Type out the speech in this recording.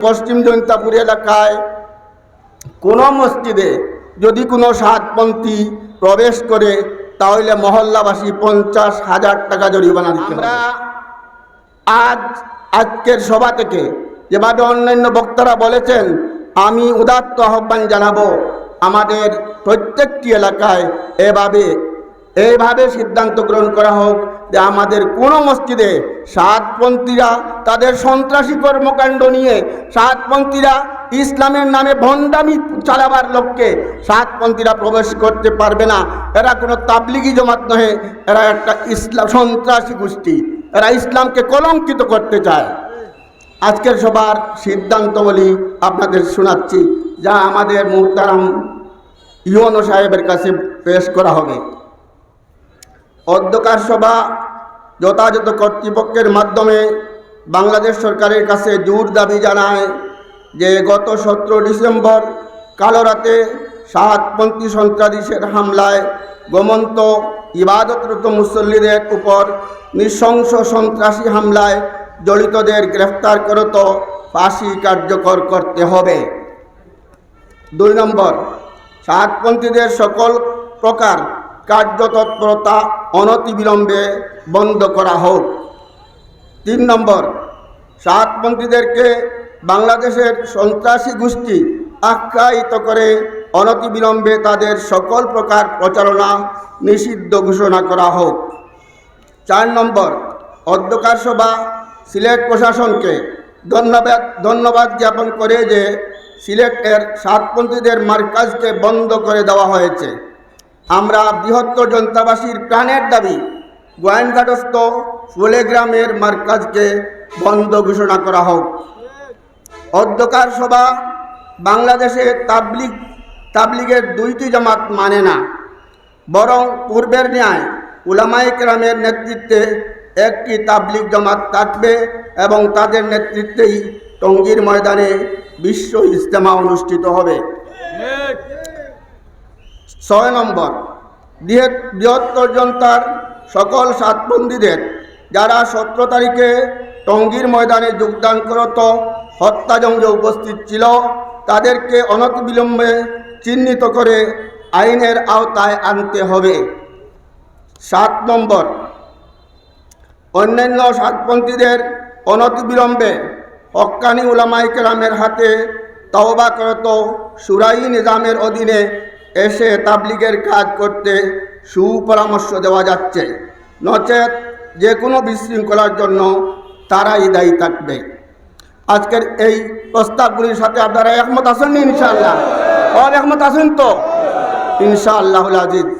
পশ্চিম জৈন্তাপুর এলাকায় কোনো মসজিদে যদি কোনো সাতপন্থী প্রবেশ করে তাহলে মহল্লাবাসী পঞ্চাশ হাজার টাকা জরিমানা দিতে আমরা আজ আজকের সভা থেকে যেভাবে অন্যান্য বক্তারা বলেছেন আমি উদাত্ত আহ্বান জানাব আমাদের প্রত্যেকটি এলাকায় এভাবে এইভাবে সিদ্ধান্ত গ্রহণ করা হোক। আমাদের কোনো মসজিদে সাতপন্থীরা তাদের সন্ত্রাসী কর্মকাণ্ড নিয়ে সাতপন্থীরা ইসলামের নামে ভণ্ডামি চালাবার লক্ষ্যে সাতপন্থীরা প্রবেশ করতে পারবে না। এরা কোনো তাবলিগি জমাত নহে, এরা একটা ইসলাম, সন্ত্রাসী গোষ্ঠী। এরা ইসলামকে কলঙ্কিত করতে চায়। আজকের সবার সিদ্ধান্তবলী আপনাদের শোনাচ্ছি, যা আমাদের মুহতারাম ইউনো সাহেবের কাছে পেশ করা হবে। অধ্যকার সভা যথাযথ কর্তৃপক্ষের মাধ্যমে বাংলাদেশ সরকারের কাছে জোর দাবি জানায় যে গত সতেরো ডিসেম্বর কালো রাতে সাতপন্থী সন্ত্রাসীদের হামলায় গোমন্ত ইবাদতরত মুসল্লিদের উপর নৃশংস সন্ত্রাসী হামলায় জড়িতদের গ্রেফতার করত ফাঁসি কার্যকর করতে হবে। দুই নম্বর, সাতপন্থীদের সকল প্রকার কার্যতৎপরতা অনতিবিলম্বে বন্ধ করা হোক। তিন নম্বর, সাতপন্থীদেরকে বাংলাদেশের সন্ত্রাসী গোষ্ঠী আখ্যায়িত করে অনতিবিলম্বে তাদের সকল প্রকার প্রচারণা নিষিদ্ধ ঘোষণা করা হোক। চার নম্বর, অধ্যকার সভা সিলেট প্রশাসনকে ধন্যবাদ ধন্যবাদ জ্ঞাপন করে যে সিলেটের সাতপন্থীদের মার্কাজকে বন্ধ করে দেওয়া হয়েছে। আমরা বৃহত্তর জনতাবাসীর প্রাণের দাবি গোয়েনঘাটস্থ ফুলে গ্রামের মার্কাজকে বন্ধ ঘোষণা করা হোক। অধ্যকার সভা বাংলাদেশে তাবলিগ, তাবলিগের দুইটি জামাত মানে না, বরং পূর্বের ন্যায় উলামায়ে কেরামের নেতৃত্বে একটি তাবলিগ জামাত থাকবে এবং তাদের নেতৃত্বেই টঙ্গীর ময়দানে বিশ্ব ইজতেমা অনুষ্ঠিত হবে। ছয় নম্বর, বৃহৎ বৃহত্তর জনতার সকল সাতবন্দীদের যারা সতেরো তারিখে টঙ্গীর ময়দানে যোগদান করত হত্যাযজ্ঞে উপস্থিত ছিল, তাদেরকে অনতিবিলম্বে চিহ্নিত করে আইনের আওতায় আনতে হবে। সাত নম্বর, অন্যান্য সাতপন্থীদের অনতিবিলম্বে হক্কানি উলামাই কেরামের হাতে তওবা করত সুরাই নিজামের অধীনে এসে তাবলিগের কাজ করতে সুপরামর্শ দেওয়া যাচ্ছে। নচেত যে কোনো বিশৃঙ্খলার জন্য তারাই দায়ী থাকবে। আজকের এই প্রস্তাবগুলির সাথে আপনারা একমত আসেননি ইনশাআল্লাহ? আর একমত আসেন তো? ইনশাআল্লাহ আজিজ।